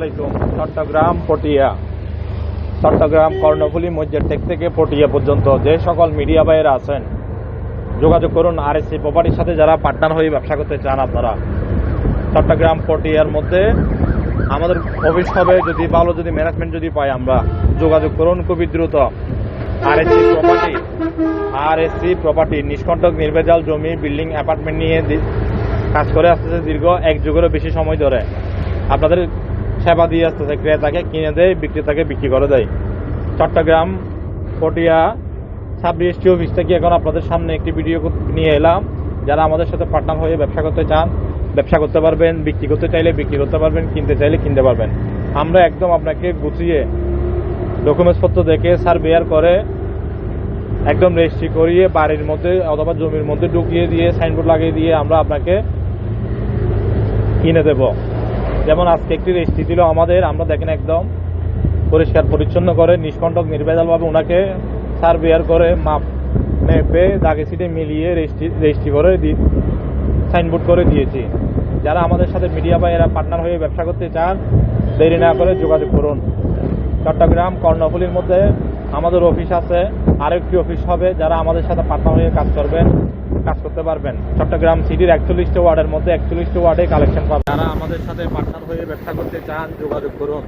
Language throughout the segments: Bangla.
আলাইকুম। চট্টগ্রাম পটিয়া। চট্টগ্রাম কর্ণফুলী মসজিদ টেক থেকে পটিয়া পর্যন্ত যে সকল মিডিয়া ভাইয়েরা আছেন, যোগাযোগ করুন আর এস প্রপার্টির সাথে যারা পার্টনার হয়ে ব্যবসা করতে চান আপনারা। চট্টগ্রাম পটিয়ার মধ্যে আমাদের অফিস হবে, যদি ভালো যদি ম্যানেজমেন্ট যদি পাই আমরা যোগাযোগ করুন খুবই দ্রুত। R S property R S property নিষ্কণ্টক, নির্ভেজাল জমি বিল্ডিং অ্যাপার্টমেন্ট নিয়ে কাজ করে আসতেছে দীর্ঘ এক যুগেরও বেশি সময় ধরে। আপনাদের সেবা দিয়ে আসতেছে ক্রেতাকে কিনে দেয়, বিক্রেতাকে বিক্রি করে দেয়। Chittagong, Patiya sub registry office থেকে এখন আপনাদের সামনে একটি ভিডিও নিয়ে এলাম। যারা আমাদের সাথে পার্টনার হয়ে ব্যবসা করতে চান, ব্যবসা করতে পারবেন, বিক্রি করতে চাইলে বিক্রি করতে পারবেন, কিনতে চাইলে কিনতে পারবেন। আমরা একদম আপনাকে গুছিয়ে ডকুমেন্টসপত্র দেখে সার্ভেয়ার করে একদম রেজিস্ট্রি করিয়ে বাড়ির মধ্যে অথবা জমির মধ্যে ঢুকিয়ে দিয়ে সাইনবোর্ড লাগিয়ে দিয়ে আমরা আপনাকে কিনে দেব। যেমন আজকে একটি রেজিস্ট্রি ছিল আমাদের, আমরা দেখেন একদম পরিষ্কার, পরিচ্ছন্ন করে, নিষ্কণ্টক নির্ভেজালভাবে ওনাকে সার্ভেয়ার করে মাপ মেপে দাগে সিটে মিলিয়ে রেজিস্ট্রি রেজিস্ট্রি করে সাইনবোর্ড করে দিয়েছি। যারা আমাদের সাথে মিডিয়া বা এরা পার্টনার হয়ে ব্যবসা করতে চান, দেরি না করে যোগাযোগ করুন। চট্টগ্রাম কর্ণফুলির মধ্যে আমাদের অফিস আছে, আরেকটি অফিস হবে যারা আমাদের সাথে পার্টনার হয়ে কাজ করবেন, কাজ করতে পারবেন। চট্টগ্রাম সিটির একচল্লিশটা ওয়ার্ডের মধ্যে একচল্লিশটা ওয়ার্ডে কালেকশন পাবেন। যারা আমাদের সাথে পার্টনার হয়ে ব্যবসা করতে চান, যোগাযোগ করুন।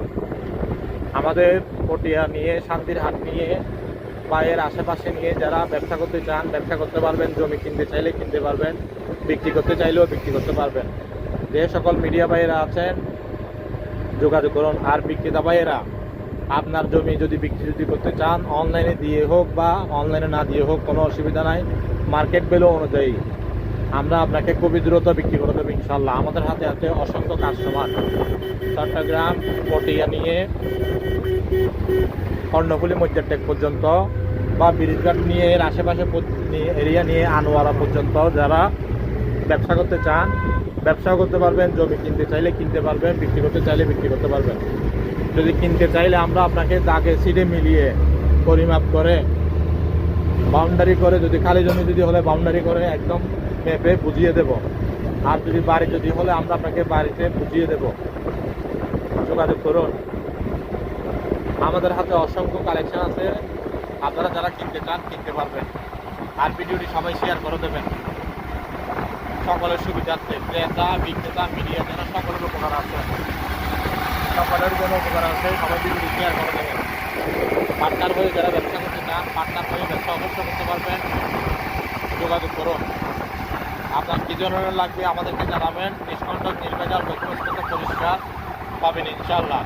আমাদের পটিয়া নিয়ে, শান্তির হাট নিয়ে, পায়ের আশেপাশে নিয়ে যারা ব্যবসা করতে চান, ব্যবসা করতে পারবেন, জমি কিনতে চাইলে কিনতে পারবেন, বিক্রি করতে চাইলেও বিক্রি করতে পারবেন। যে সকল মিডিয়া ভাইয়েরা আছেন, যোগাযোগ করুন। আর বিক্রেতা ভাইয়েরা আপনার জমি যদি বিক্রি যদি করতে চান, অনলাইনে দিয়ে হোক বা অনলাইনে না দিয়ে হোক, কোনো অসুবিধা নাই। মার্কেট ভ্যালু অনুযায়ী আমরা আপনাকে খুবই দ্রুত বিক্রি করে দেবো ইনশাল্লাহ আমাদের হাতে আছে অসংখ্য কাস্টমার চট্টগ্রাম, পটিয়া নিয়ে কর্ণফুলি মজ্জারটেক পর্যন্ত বা ব্রিজঘাট নিয়ে, এর আশেপাশে এরিয়া নিয়ে, আনোয়ারা পর্যন্ত যারা ব্যবসা করতে চান ব্যবসা করতে পারবেন, জমি কিনতে চাইলে কিনতে পারবেন, বিক্রি করতে চাইলে বিক্রি করতে পারবেন। যদি কিনতে চাইলে আমরা আপনাকে দাগে সিডে মিলিয়ে পরিমাপ করে বাউন্ডারি করে যদি খালি জমি যদি হলে বাউন্ডারি করে একদম মেপে বুঝিয়ে দেব। আর যদি বাড়ি যদি হলে আমরা আপনাকে বাড়িতে বুঝিয়ে দেব। যোগাযোগ করুন। আমাদের হাতে অসংখ্য কালেকশন আছে। আপনারা যারা কিনতে চান, কিনতে পারবেন। আর ভিডিওটি সবাই শেয়ার করে দেবেন। সকলের সুবিধার্থে ক্রেতা, বিক্রেতা, মিডিয়া, যারা সকলের উপকার আছে। সকলের জন্য উপকার আছে, সবাই শেয়ার করে দেবেন পার্টনার হয়ে যারা ব্যবসা করতে চান পার্টনার হয়ে ব্যবসা অবশ্যই করতে পারবেন। যোগাযোগ করুন। আপনার কী ধরনের লাগবে আমাদেরকে জানাবেন। নিষ্কণ্টক নির্ভেজাল ডকুমেন্টস পরিষ্কার পাবেন ইনশাল্লাহ